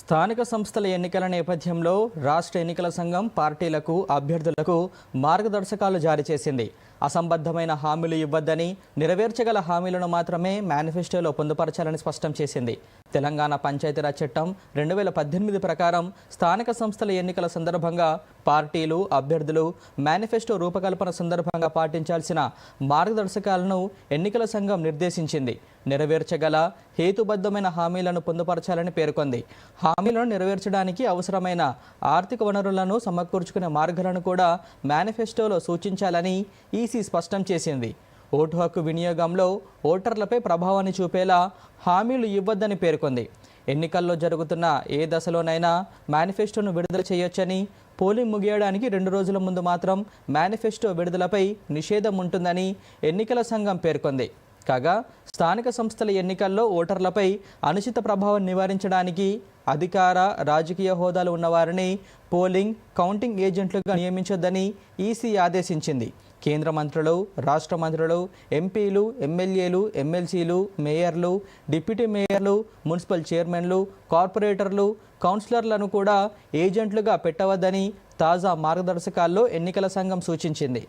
స్థానిక సంస్థల ఎన్నికల నేపథ్యంలో రాష్ట్ర ఎన్నికల సంఘం పార్టీలకు అభ్యర్థులకు మార్గదర్శకాలు జారీ చేసింది. అసంబద్ధమైన హామీలు ఇవ్వద్దని నెరవేర్చగల హామీలను మాత్రమే మేనిఫెస్టోలో పొందుపరచాలని స్పష్టం చేసింది. తెలంగాణ పంచాయతీరాజ్ చట్టం రెండు వేల పద్దెనిమిది ప్రకారం స్థానిక సంస్థల ఎన్నికల సందర్భంగా పార్టీలు అభ్యర్థులు మేనిఫెస్టో రూపకల్పన సందర్భంగా పాటించాల్సిన మార్గదర్శకాలను ఎన్నికల సంఘం నిర్దేశించింది. నెరవేర్చగల హేతుబద్ధమైన హామీలను పొందుపరచాలని పేర్కొంది. హామీలను నెరవేర్చడానికి అవసరమైన ఆర్థిక వనరులను సమకూర్చుకునే మార్గాలను కూడా మేనిఫెస్టోలో సూచించాలని ఈసీ స్పష్టం చేసింది. ఓటు హక్కు వినియోగంలో ఓటర్లపై ప్రభావాన్ని చూపేలా హామీలు ఇవ్వద్దని పేర్కొంది. ఎన్నికల్లో జరుగుతున్న ఏ దశలోనైనా మేనిఫెస్టోను విడుదల చేయొచ్చని పోలింగ్ ముగియడానికి రెండు రోజుల ముందు మాత్రం మేనిఫెస్టో విడుదలపై నిషేధం ఉంటుందని ఎన్నికల సంఘం పేర్కొంది. కాగా స్థానిక సంస్థల ఎన్నికల్లో ఓటర్లపై అనుచిత ప్రభావం నివారించడానికి అధికార రాజకీయ హోదాలు ఉన్నవారిని పోలింగ్ కౌంటింగ్ ఏజెంట్లుగా నియమించొద్దని ఈసీ ఆదేశించింది. కేంద్ర మంత్రులు రాష్ట్ర మంత్రులు ఎంపీలు ఎమ్మెల్యేలు ఎమ్మెల్సీలు మేయర్లు డిప్యూటీ మేయర్లు మున్సిపల్ చైర్మన్లు కార్పొరేటర్లు కౌన్సిలర్లను కూడా ఏజెంట్లుగా పెట్టవద్దని తాజా మార్గదర్శకాల్లో ఎన్నికల సంఘం సూచించింది.